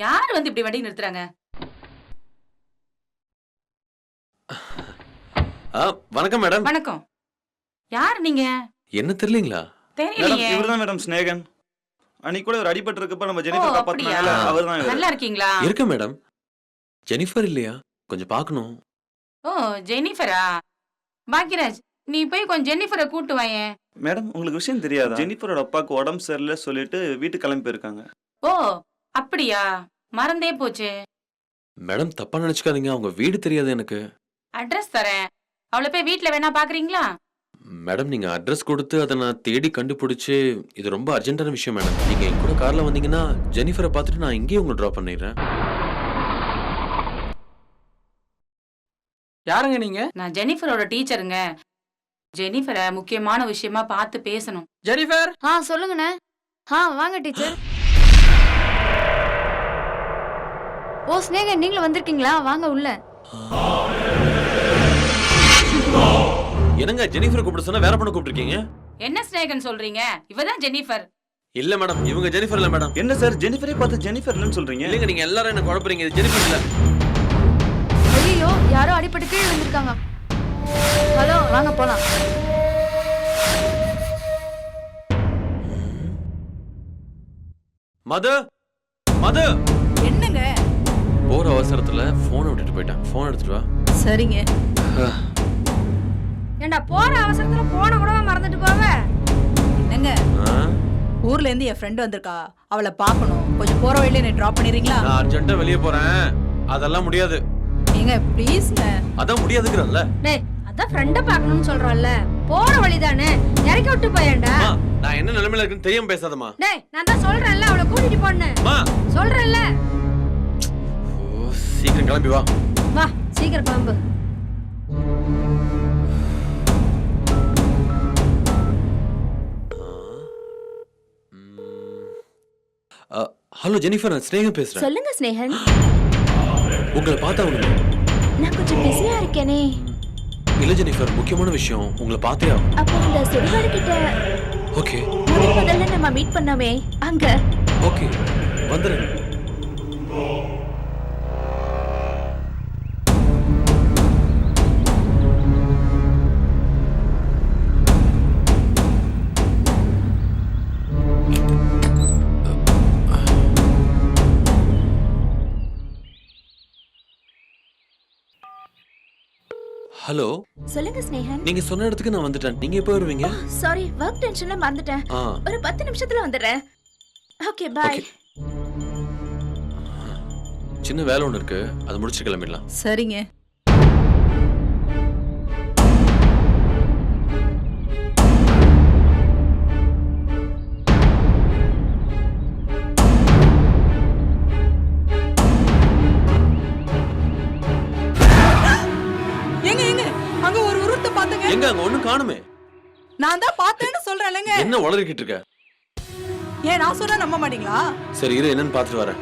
யார் வந்து இப்படி வண்டி நிறுத்துறாங்க? ஆ வணக்கம் மேடம். வணக்கம். யார் நீங்க? என்ன தெரியலீங்களா? தெரியலையே. இவர்தான் மேடம் ஸ்நேகன் அன்னைக்கு கூட ஒரு அடிபட்டு இருக்கப்ப நம்ம ஜெனிஃபர்? காப்பாத்தினாங்கல்ல அவர்தான் நல்லா இருக்கீங்களா? இருக்க மேடம். ஜெனிஃபர் இல்லையா? கொஞ்சம் பார்க்கணும். ஓ ஜெனிஃபரா? பாக்கியராஜ் நீ போய் கொஞ்சம் ஜெனிஃபரை கூட்டு வாயேன். மேடம் உங்களுக்கு விஷயம் தெரியாதா? ஜெனிஃபரோட அப்பாவுக்கு உடம்பு சரியில்லை சொல்லிட்டு வீட்டுக்கு கிளம்பி போயிருக்காங்க. ஓ அப்படியா? மறந்தே போச்சு. மேடம் தப்பா நினைச்சுக்காதீங்க. அவங்க வீடு தெரியாது எனக்கு. அட்ரஸ் தரேன். அவளை போய் வீட்ல வேணா பாக்குறீங்களா? மேடம் நீங்க அட்ரஸ் கொடுத்து அதை நான் தேடி கண்டுபிடிச்சு இது ரொம்ப அர்ஜென்ட்டான விஷயம் மேடம். நீங்க என் கூட கார்ல வந்தீங்கன்னா ஜெனிஃபரை பார்த்துட்டு நான் இங்கேயே உங்களை ட்ராப் பண்ணிடுறேன். யாருங்க நீங்க? நான் ஜெனிஃபரோட டீச்சருங்க. ஜெனிஃபரை முக்கியமான விஷயமா பார்த்து பேசணும். ஜெனிஃபர்? ஆ சொல்லுங்கண்ணே. ஆ வாங்க டீச்சர். ஓ ஸ்னேகா நீங்களும் வந்திருக்கீங்களா? வாங்க உள்ள. என்னங்க ஜெனிஃபரை கூப்பிட சொன்னா வேற பொண்ணு கூப்பிட்டுருக்கீங்க? என்ன ஸ்நேகன் சொல்றீங்க? இவதான் ஜெனிஃபர். இல்ல மேடம் இவங்க ஜெனிஃபர் இல்ல மேடம். என்ன சார் ஜெனிஃபரே பார்த்து ஜெனிஃபர் இல்லைன்னு சொல்றீங்க? இல்லைங்க நீங்க எல்லாரும் என்ன குழப்பறீங்க இது ஜெனிஃபர் இல்ல. ஐயோ யாரோ அடிபட்டு கீழே வந்திருக்காங்க ஹலோ வாங்க போலாம். மது மது. என்னங்க? போற அவசரத்துல போனை விட்டுட்டு போயிட்டேன். போன் எடுத்துட்டு வா. சரிங்க. ஏண்டா போற அவசரத்துல போன கூட மறந்துட்டு போவ? என்னங்க? ஊர்ல இருந்து என் ஃப்ரெண்ட் வந்திருக்கா. அவளை பார்க்கணும். கொஞ்சம் போற வழியில என்னை டிராப் பண்ணிடுறீங்களா? நான் அர்ஜென்ட்டா வெளியே போறேன். அதெல்லாம் முடியாது. ஏங்க ப்ளீஸ்ங்க அதான் முடியாதுங்கிறல்ல. டேய் அதான் ஃப்ரெண்ட பார்க்கணும்னு சொல்றோம்ல. போற வழிதானே. இறக்கி விட்டு அம்மா, நான் என்ன நிலைமையில இருக்குன்னு தெரியாம பேசாதம்மா. டேய் நான் தான் சொல்றேன்ல அவளை கூட்டிட்டு போன்னு. சொல்றேன்ல. சீக்கிரம் கிளம்பி வா. வா சீக்கிரம் கிளம்பு. ஹலோ ஜெனிஃபர் நான் ஸ்னேகா பேசுறேன். சொல்லுங்க ஸ்னேகன் உங்களை பார்த்தா உடனே நான் கொஞ்சம் பிஸியா இருக்கேனே. இல்ல ஜெனிஃபர் முக்கியமான விஷயம். உங்களை பார்த்தே ஆகும் அப்போ இந்த சுடுகாடு கிட்ட ஓகே. முதல் முதல்ல நம்ம மீட் பண்ணோமே. அங்க. ஓகே. வந்துடுறேன். ஹலோ. சொல்லுங்க ஸ்னேகன். நீங்க சொன்ன இடத்துக்கு நான் வந்துட்டேன். நீங்க எப்போ வருவீங்க? சாரி ஒர்க் டென்ஷன்ல மறந்துட்டேன். ஆ. ஒரு பத்து நிமிஷத்துல வந்துடுறேன். ஓகே பாய் சின்ன வேலை ஒன்று இருக்கு. அதை முடிச்சு கிளம்பிடலாம். சரிங்க. எங்க அங்க ஒண்ணும் காணுமே. நான் தான் பார்த்தேன்னு சொல்றேன்லங்க. என்ன உளறிக்கிட்டு இருக்க? ஏன் நான் சொன்னா நம்ப மாட்டீங்களா? சரி இரு என்னன்னு பார்த்துட்டு வரேன்.